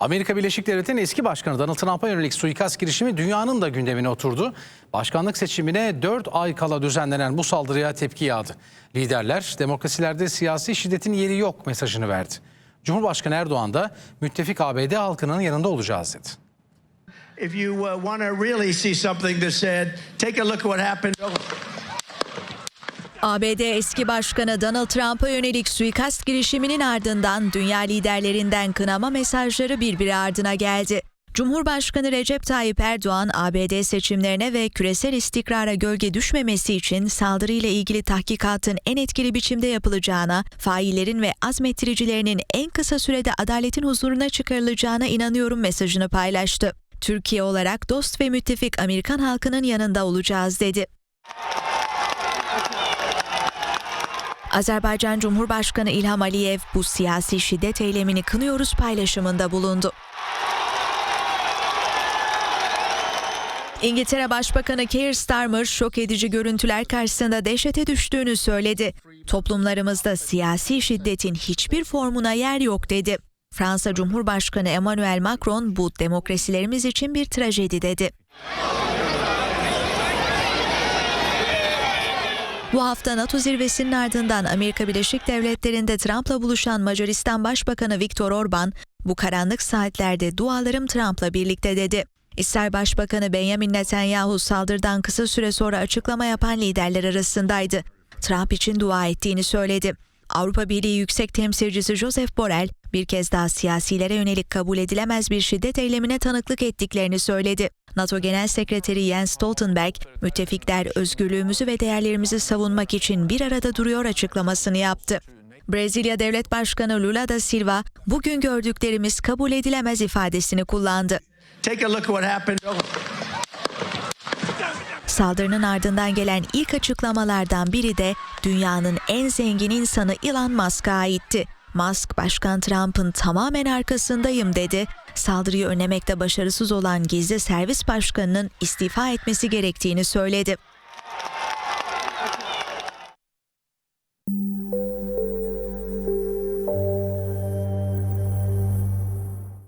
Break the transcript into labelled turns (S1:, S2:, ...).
S1: Amerika Birleşik Devletleri'nin eski başkanı Donald Trump'a yönelik suikast girişimi dünyanın da gündemine oturdu. Başkanlık seçimine 4 ay kala düzenlenen bu saldırıya tepki yağdı. Liderler demokrasilerde siyasi şiddetin yeri yok mesajını verdi. Cumhurbaşkanı Erdoğan da müttefik ABD halkının yanında olacağız dedi.
S2: If you uh, want to really see something that's said, take a look at what happened.
S3: ABD eski başkanı Donald Trump'a yönelik suikast girişiminin ardından dünya liderlerinden kınama mesajları birbiri ardına geldi. Cumhurbaşkanı Recep Tayyip Erdoğan, ABD seçimlerine ve küresel istikrara gölge düşmemesi için saldırıyla ilgili tahkikatın en etkili biçimde yapılacağına, faillerin ve azmettiricilerinin en kısa sürede adaletin huzuruna çıkarılacağına inanıyorum mesajını paylaştı. Türkiye olarak dost ve müttefik Amerikan halkının yanında olacağız dedi. Azerbaycan Cumhurbaşkanı İlham Aliyev bu siyasi şiddet eylemini kınıyoruz paylaşımında bulundu. İngiltere Başbakanı Keir Starmer şok edici görüntüler karşısında dehşete düştüğünü söyledi. Toplumlarımızda siyasi şiddetin hiçbir formuna yer yok dedi. Fransa Cumhurbaşkanı Emmanuel Macron bu demokrasilerimiz için bir trajedi dedi. Bu hafta NATO zirvesinin ardından Amerika Birleşik Devletleri'nde Trump'la buluşan Macaristan Başbakanı Viktor Orban, bu karanlık saatlerde dualarım Trump'la birlikte dedi. İsrail Başbakanı Benjamin Netanyahu saldırıdan kısa süre sonra açıklama yapan liderler arasındaydı. Trump için dua ettiğini söyledi. Avrupa Birliği Yüksek Temsilcisi Joseph Borrell bir kez daha siyasilere yönelik kabul edilemez bir şiddet eylemine tanıklık ettiklerini söyledi. NATO Genel Sekreteri Jens Stoltenberg, müttefikler özgürlüğümüzü ve değerlerimizi savunmak için bir arada duruyor açıklamasını yaptı. Brezilya Devlet Başkanı Lula da Silva, bugün gördüklerimiz kabul edilemez ifadesini kullandı. Saldırının ardından gelen ilk açıklamalardan biri de dünyanın en zengin insanı Elon Musk'a aitti. Musk, Başkan Trump'ın tamamen arkasındayım dedi. Saldırıyı önlemekte başarısız olan gizli servis başkanının istifa etmesi gerektiğini söyledi.